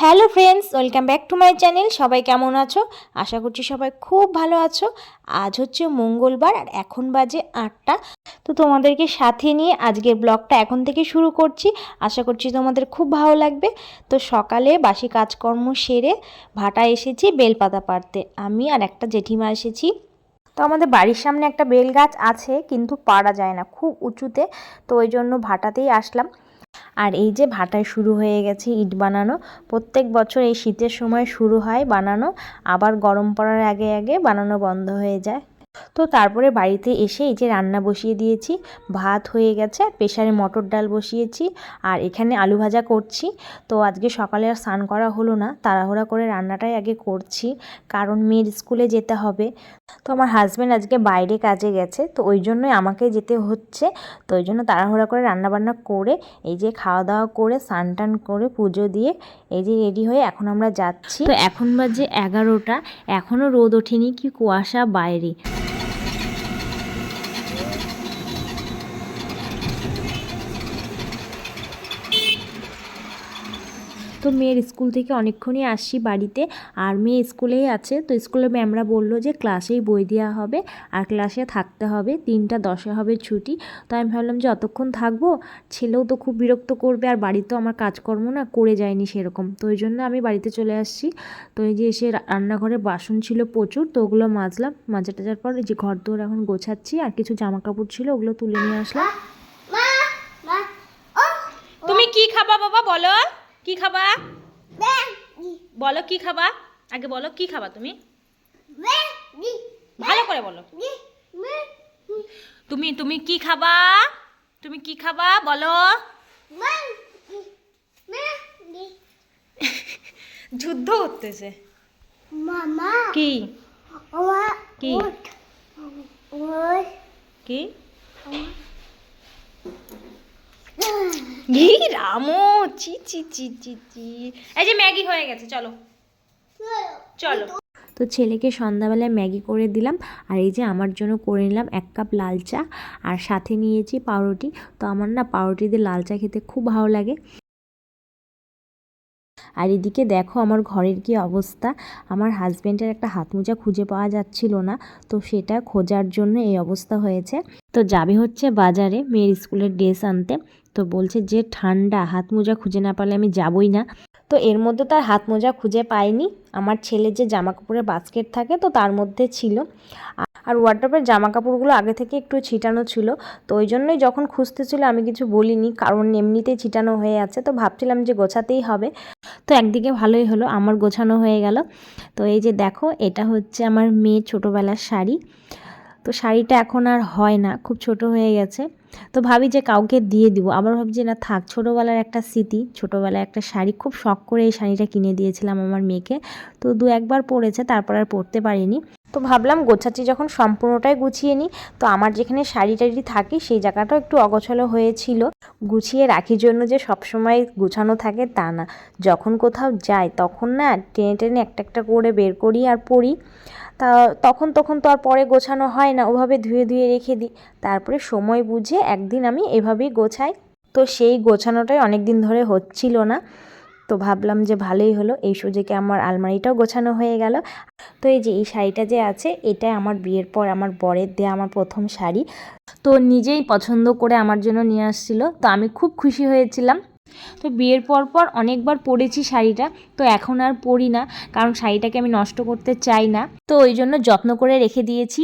Hello friends, welcome back to my channel. সবাই কেমন আছো? আশা করছি সবাই খুব ভালো আছো। আজ হচ্ছে মঙ্গলবার আর এখন বাজে আটটা। তো তোমাদেরকে সাথে নিয়ে আজকের ব্লগটা এখন থেকে শুরু করছি। আশা করছি তোমাদের খুব ভালো লাগবে। তো সকালে বাসি কাজকর্ম সেরে ভাটা এসেছি বেলপাতা পাড়তে। আমি আর একটা জেঠিমা এসেছি। তো আমাদের বাড়ির সামনে একটা বেল গাছ আছে, কিন্তু পাড়া যায় না, খুব উঁচুতে। তো ওই জন্য ভাটাতেই আসলাম। আর এই যে ভাটায় শুরু হয়ে গেছে ইট বানানো। প্রত্যেক বছর এই শীতের সময় শুরু হয় বানানো, আবার গরম পড়ার আগে আগে বানানো বন্ধ হয়ে যায়। তো তারপরে বাড়িতে এসে এই যে রান্না বসিয়ে দিয়েছি, ভাত হয়ে গেছে, আর প্রেশারে মটর ডাল বসিয়েছি, আর এখানে আলু ভাজা করছি। তো আজকে সকালে আর স্নান করা হলো না, তাড়াহুড়া করে রান্নাটাই আগে করছি, কারণ মেয়ের স্কুলে যেতে হবে। তো আমার হাজব্যান্ড আজকে বাইরে কাজে গেছে, তো ওই জন্যই আমাকে যেতে হচ্ছে। তো ওই জন্য তাড়াহুড়া করে রান্নাবান্না করে, এই যে খাওয়া দাওয়া করে স্নান টান করে, পুজো দিয়ে এই যে রেডি হয়ে এখন আমরা যাচ্ছি। তো এখন বাজে এগারোটা এখনও রোদ ওঠেনি কি কুয়াশা বাইরে। তো মেয়ের স্কুল থেকে অনেকক্ষণই আসছি বাড়িতে। আর মেয়ে স্কুলেই আছে। তো স্কুলে ম্যামরা বলল যে ক্লাসেই বই দেওয়া হবে। আর ক্লাসে থাকতে হবে। তিনটা দশে হবে ছুটি। তো আমি ভাবলাম যে অতক্ষণ থাকব? ছেলেও তো খুব বিরক্ত করবে। আর বাড়িতেও আমার কাজকর্ম না করে যায়নি সেরকম। তো ওই জন্য আমি বাড়িতে চলে আসছি। তো এই যে এসে রান্নাঘরে বাসন ছিল প্রচুর তো ওগুলো মাজলাম। মাজা টাজার পর এই যে ঘর দৌড় এখন গোছাচ্ছি। আর কিছু জামা কাপড় ছিল ওগুলো তুলে নিয়ে আসলাম। তুমি কি খাবা বাবা বলো? কি খাবা? বলো কি খাবা? আগে বলো কি খাবা তুমি? ভালো করে বলো। তুমি তুমি কি খাবা? তুমি কি খাবা? বলো। যুদ্ধ করতেছে। মামা। কি? কি? কি? ই রামো, চি চি চি চি চি। এই যে ম্যাগি হয়ে গেছে, চলো। চলো। তো ছেলেকে সন্ধ্যাবেলায় ম্যাগি করে দিলাম, আর এই যে আমার জন্য করে নিলাম এক কাপ লাল চা, আর সাথে নিয়েছি পাউরুটি। তো আমার না পাউরুটি দিয়ে লাল চা খেতে খুব ভালো লাগে। আর এদিকে দেখো আমার ঘরের কি অবস্থা। আমার হাজব্যান্ডের একটা হাত মোজা খুঁজে পাওয়া যাচ্ছিল না, তো সেটা খোঁজার জন্য এই অবস্থা হয়েছে। তো যাবে হচ্ছে বাজারে মেয়ের স্কুলের ড্রেস আনতে। তো বলছে যে, ঠান্ডা হাত মোজা খুঁজে না পারলে আমি যাবই না। তো এর মধ্যে তার হাত মোজা খুঁজে পায়নি। আমার ছেলের যে জামা কাপড়ের বাস্কেট থাকে, তো তার মধ্যে ছিল। আর ওয়ার্ড্রপের জামা কাপড়গুলো আগে থেকে একটু ছিটানো ছিল। তো ওই জন্যই যখন খুঁজতেছিল আমি কিছু বলিনি, কারণ এমনিতেই ছিটানো হয়ে আছে। তো ভাবছিলাম যে গোছাতেই হবে। তো একদিকে ভালোই হলো, আমার গোছানো হয়ে গেল। তো এই যে দেখো, এটা হচ্ছে আমার মেয়ে ছোটোবেলার শাড়ি। তো শাড়িটা এখন আর হয় না, খুব ছোট হয়ে গেছে। তো ভাবি যে কাউকে দিয়ে দিব। আবার ভাবছি, না থাক, ছোটোবেলার একটা স্মৃতি, ছোটোবেলায় একটা শাড়ি। খুব শখ করে এই শাড়িটা কিনে দিয়েছিলাম আমার মেয়েকে। তো দু একবার পরেছে, তারপর আর পরতে পারিনি। তো ভাবলাম গোছাচ্ছি যখন সম্পূর্ণটাই গুছিয়ে নিই। তো আমার যেখানে শাড়ি টাড়ি থাকে, সেই জায়গাটাও একটু অগোছালো হয়েছিল। গুছিয়ে রাখির জন্য যে সবসময় গুছানো থাকে তা না। যখন কোথাও যাই, তখন না টেনে টেনে একটা একটা করে বের করি আর পরি। তা তখন তখন তো আর পরে গোছানো হয় না, ওভাবে ধুয়ে ধুয়ে রেখে দিই। তারপরে সময় বুঝে একদিন আমি এভাবেই গোছাই। তো সেই গোছানোটাই অনেক দিন ধরে হচ্ছিল না। তো ভাবলাম যে ভালোই হলো। এই সুযোগে আমার আলমারিটাও গোছানো হয়ে গেল। তো এই যে, এই শাড়িটা যে আছে, এটা আমার বিয়ের পর আমার বরের দেয়া আমার প্রথম শাড়ি। তো নিজেই পছন্দ করে আমার জন্য নিয়ে আসছিল। তো আমি খুব খুশি হয়েছিলাম। তো বিয়ের পর পর অনেকবার পরেছি শাড়িটা। তো এখন আর পরি না, কারণ শাড়িটাকে আমি নষ্ট করতে চাই না। তো ওই জন্য যত্ন করে রেখে দিয়েছি।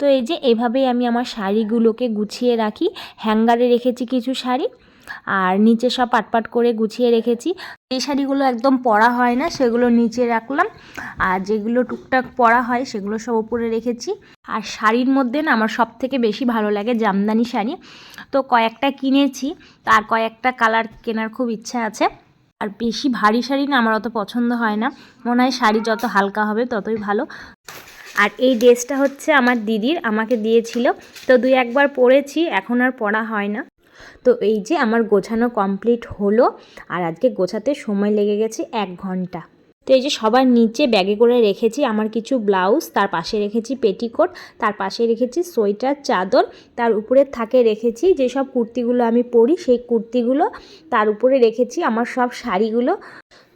তো এই যে, এভাবেই আমি আমার শাড়িগুলোকে গুছিয়ে রাখি। হ্যাঙ্গারে রেখেছি কিছু শাড়ি। আর নিচে সব পাটপাট করে গুছিয়ে রেখেছি। যে শাড়িগুলো একদম পরা হয় না, সেগুলো নিচে রাখলাম। আর যেগুলো টুকটাক পরা হয়, সেগুলো সব উপরে রেখেছি। আর শাড়ির মধ্যে না আমার সব থেকে বেশি ভালো লাগে জামদানি শাড়ি। তো কয়েকটা কিনেছি তার কয়েকটা কালার কেনার খুব ইচ্ছা আছে। আর বেশি ভারী শাড়ি না আমার অত পছন্দ হয় না। মনে হয় শাড়ি যত হালকা হবে ততই ভালো। আর এই ড্রেসটা হচ্ছে আমার দিদির, আমাকে দিয়েছিল। তো দুই একবার পরেছি, এখন আর পরা হয় না। তো এই যে আমার গোছানো কমপ্লিট হলো, আর আজকে গোছাতে সময় লেগে গেছে এক ঘণ্টা। তো এই যে সবার নিচে ব্যাগে করে রেখেছি আমার কিছু ব্লাউজ, তার পাশে রেখেছি পেটিকোট, তার পাশে রেখেছি সোয়েটার, চাদর, তার উপরে থাকে রেখেছি যেসব কুর্তিগুলো আমি পরি, সেই কুর্তিগুলো তার উপরে রেখেছি আমার সব শাড়িগুলো।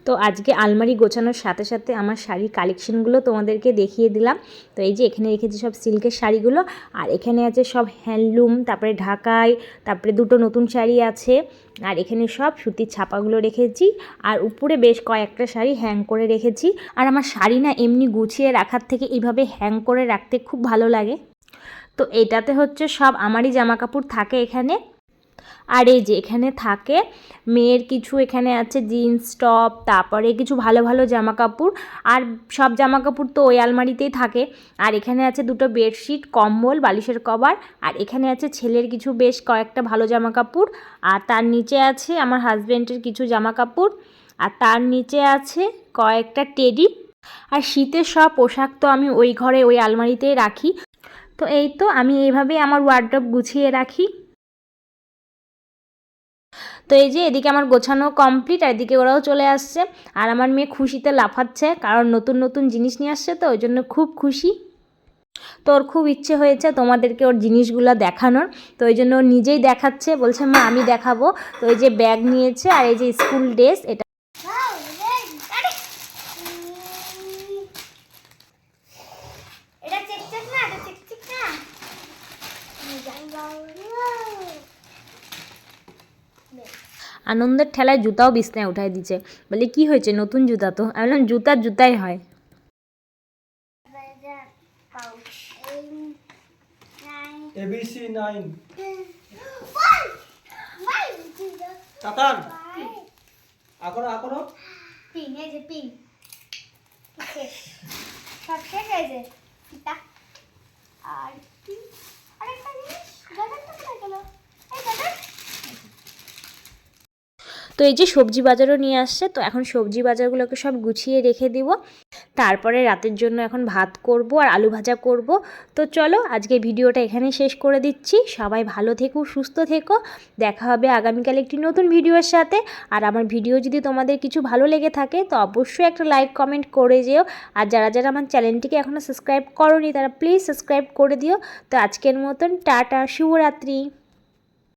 তো আজকে আলমারি গোছানোর সাথে সাথে আমার শাড়ির কালেকশনগুলো তোমাদেরকে দেখিয়ে দিলাম। তো এই যে এখানে রেখেছি সব সিল্কের শাড়িগুলো। আর এখানে আছে সব হ্যান্ডলুম, তারপরে ঢাকাই, তারপরে দুটো নতুন শাড়ি আছে। আর এখানে সব সুতির ছাপাগুলো রেখেছি। আর উপরে বেশ কয়েকটা শাড়ি হ্যাং করে রেখেছি। আর আমার শাড়ি না এমনি গুছিয়ে রাখার থেকে এইভাবে হ্যাং করে রাখতে খুব ভালো লাগে। তো এটাতে হচ্ছে সব আমারই জামা কাপড় থাকে এখানে। আর এই যে এখানে থাকে, মেয়ের কিছু এখানে আছে জিন্স টপ তারপরে কিছু ভালো ভালো জামা কাপড় আর সব জামা কাপড় তো ওই আলমারিতেই থাকে। আর এখানে আছে দুটো বেডশিট কম্বল, বালিশের কভার, আর এখানে আছে ছেলের কিছু বেশ কয়েকটা ভালো জামা কাপড় আর তার নিচে আছে আমার হাজব্যান্ডের কিছু জামা কাপড় আর তার নিচে আছে কয়েকটা টেডি আর শীতের সব পোশাক তো আমি ওই ঘরে, ওই আলমারিতেই রাখি। তো এই তো আমি এইভাবেই আমার ওয়ার্ড্রপ গুছিয়ে রাখি। তো এই যে এদিকে আমার গোছানো কমপ্লিট আর এদিকে ওরাও চলে আসছে। আর আমার মেয়ে খুশিতে লাফাচ্ছে, কারণ নতুন নতুন জিনিস নিয়ে আসছে তো, ওই জন্য খুব খুশি। তো ওর খুব ইচ্ছে হয়েছে তোমাদেরকে ওর জিনিসগুলো দেখানোর। তো ওই জন্য নিজেই দেখাচ্ছে, বলছে, মা, আমি দেখাবো। তো এই যে ব্যাগ নিয়েছে, আর এই যে স্কুল ড্রেস এটা Wow, red. আরে এটা চেক চেক না এটা চেক চেক না জানি আনন্দের ঠেলায় জুতাও বিছনায় উঠাই দিচ্ছে বলে কি হয়েছে? নতুন জুতা তো? আমি বললাম জুতা জুতাই হয়। ABC 9 one. Why did you Tatan Akro আকরো পিন এই যে পিন সব শেষ হয়েছে ফিতা আর আরেকটা জিনিস? গাজরটা কোথায় গেল? এই গাজর তো এই যে সবজি বাজারও নিয়ে আসছে, তো এখন সবজি বাজারগুলোকে সব গুছিয়ে রেখে দিব। তারপরে রাতের জন্য এখন ভাত করব আর আলু ভাজা করব। তো চলো আজকে ভিডিওটা এখানে শেষ করে দিচ্ছি। সবাই ভালো থেকো, সুস্থ থেকো। দেখা হবে আগামীকাল একটি নতুন ভিডিওর সাথে। আর আমার ভিডিও যদি তোমাদের কিছু ভালো লেগে থাকে, তো অবশ্যই একটা লাইক, কমেন্ট করে যেও। আর যারা যারা আমার চ্যানেলটিকে এখনও সাবস্ক্রাইব করোনি, তারা প্লিজ সাবস্ক্রাইব করে দিও। তো আজকের মতন টাটা, শুভরাত্রি।